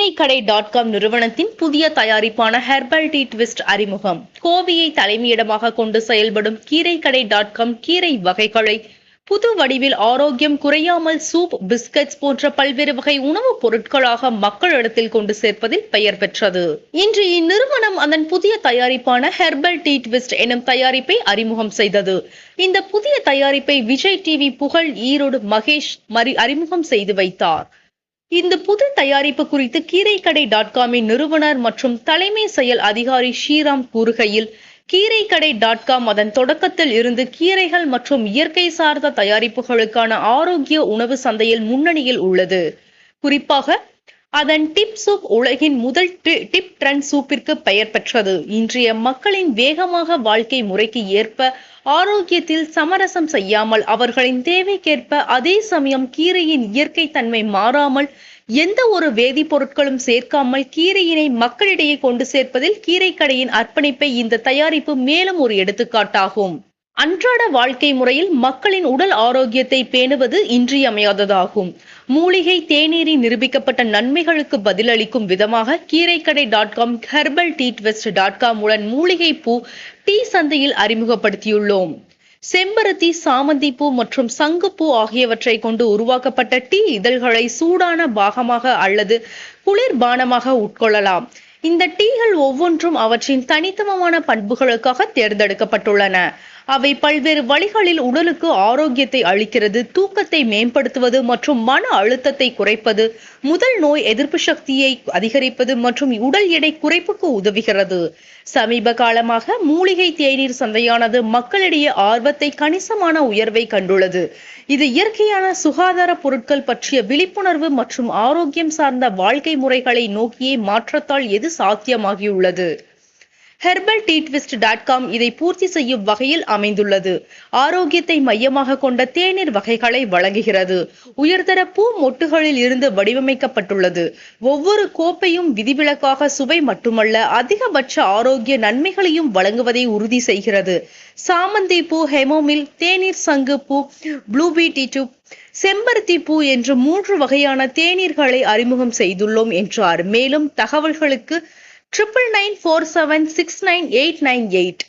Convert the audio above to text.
கீரைக்கடை dot com நிறுவனத்தின் புதிய தயாரிப்பான herbal tea twist அறிமுகம். கோவையை தலைமையிடமாக கொண்டு செயல்படும் கீரை கடை டாட் காம் கீரை வகைகளை புது வடிவில் ஆரோக்கியம் குறையாமல் சூப் பிஸ்கட்ஸ் போன்ற பல்வேறு வகை உணவுப் பொருட்களாக மக்களிடத்தில் கொண்டு சேர்ப்பதில் பெயர் பெற்றது. இன்று இந்நிறுவனம் அதன் புதிய தயாரிப்பான ஹெர்பல் டீ ட்விஸ்ட் எனும் தயாரிப்பை அறிமுகம் செய்தது. இந்த புதிய தயாரிப்பை விஜய் டிவி புகழ் ஈரோடு மகேஷ் அறிமுகம் செய்து வைத்தார். இந்த புது தயாரிப்பு குறித்து கீரைக்கடை டாட் காமின் நிறுவனர் மற்றும் தலைமை செயல் அதிகாரி ஸ்ரீராம் கூறுகையில் கீரைக்கடை டாட் காம் அதன் தொடக்கத்தில் இருந்து கீரைகள் மற்றும் இயற்கை சார்ந்த தயாரிப்புகளுக்கான ஆரோக்கிய உணவு சந்தையில் முன்னணியில் உள்ளது. குறிப்பாக அதன் டிப் சூப் உலகின் முதல் டி- டிப் ட்ரெண்ட் சூப்பிற்கு பெயர் பெற்றது. இன்றைய மக்களின் வேகமாக வாழ்க்கை முறைக்கு ஏற்ப ஆரோக்கியத்தில் சமரசம் செய்யாமல் அவர்களின் தேவைக்கேற்ப அதே சமயம் கீரையின் இயற்கை தன்மை மாறாமல் எந்த ஒரு வேதிப்பொருட்களும் சேர்க்காமல் கீரையினை மக்களிடையே கொண்டு சேர்ப்பதில் கீரைக்கடையின் அர்ப்பணிப்பை இந்த தயாரிப்பு மேலும் ஒரு எடுத்துக்காட்டாகும். அன்றாட வாழ்க்கை முறையில் மக்களின் உடல் ஆரோக்கியத்தை பேணுவது இன்றியமையாததாகும். மூலிகை தேநீரில் நிரூபிக்கப்பட்ட நன்மைகளுக்கு பதிலளிக்கும் விதமாக Keeraikadai dot com herbal tea twist dot com உடன் மூலிகை பூ டீ சந்தையில் அறிமுகப்படுத்தியுள்ளோம். செம்பருத்தி சாமந்தி பூ மற்றும் சங்குப்பூ ஆகியவற்றை கொண்டு உருவாக்கப்பட்ட டீ இதழ்களை சூடான பாகமாக அல்லது குளிர்பானமாக உட்கொள்ளலாம். இந்த டீகள் ஒவ்வொன்றும் அவற்றின் தனித்துவமான பண்புகளுக்காக தேர்ந்தெடுக்கப்பட்டுள்ளன. அவை பல்வேறு வழிகளில் உடலுக்கு ஆரோக்கியத்தை அளிக்கிறது தூக்கத்தை மேம்படுத்துவது மற்றும் மன அழுத்தத்தை குறைப்பது முதல் நோய் எதிர்ப்பு சக்தியை அதிகரிப்பது மற்றும் உடல் எடை குறைப்புக்கு உதவுகிறது. சமீப காலமாக மூலிகை தேநீர் சந்தையானது மக்களிடையே ஆர்வத்தை கணிசமான உயர்வை கண்டுள்ளது. இது இயற்கையான சுகாதார பொருட்கள் பற்றிய விழிப்புணர்வு மற்றும் ஆரோக்கியம் சார்ந்த வாழ்க்கை முறைகளை நோக்கியே மாற்றத்தால் எது சாத்தியமாகியுள்ளது? Herbal tea twist dot com இதை பூர்த்தி செய்யும் வகையில் அமைந்துள்ளது. ஆரோக்கியத்தை மையமாக கொண்ட தேநீர் வகைகளை வழங்குகிறது. உயர்தர பூ மொட்டுகளில் இருந்து வடிவமைக்கப்பட்டுள்ளது. ஒவ்வொரு கோப்பையும் விதிவிலக்காக சுவை மட்டுமல்ல அதிகபட்ச ஆரோக்கிய நன்மைகளையும் வழங்குவதை உறுதி செய்கிறது. சாமந்தி பூ ஹெமோமில் தேநீர் சங்கு பூ ப்ளூபி டீ செம்பருத்தி பூ என்று மூன்று வகையான தேநீர்களை அறிமுகம் செய்துள்ளோம் என்றார். மேலும் தகவல்களுக்கு triple nine four seven six nine eight nine eight.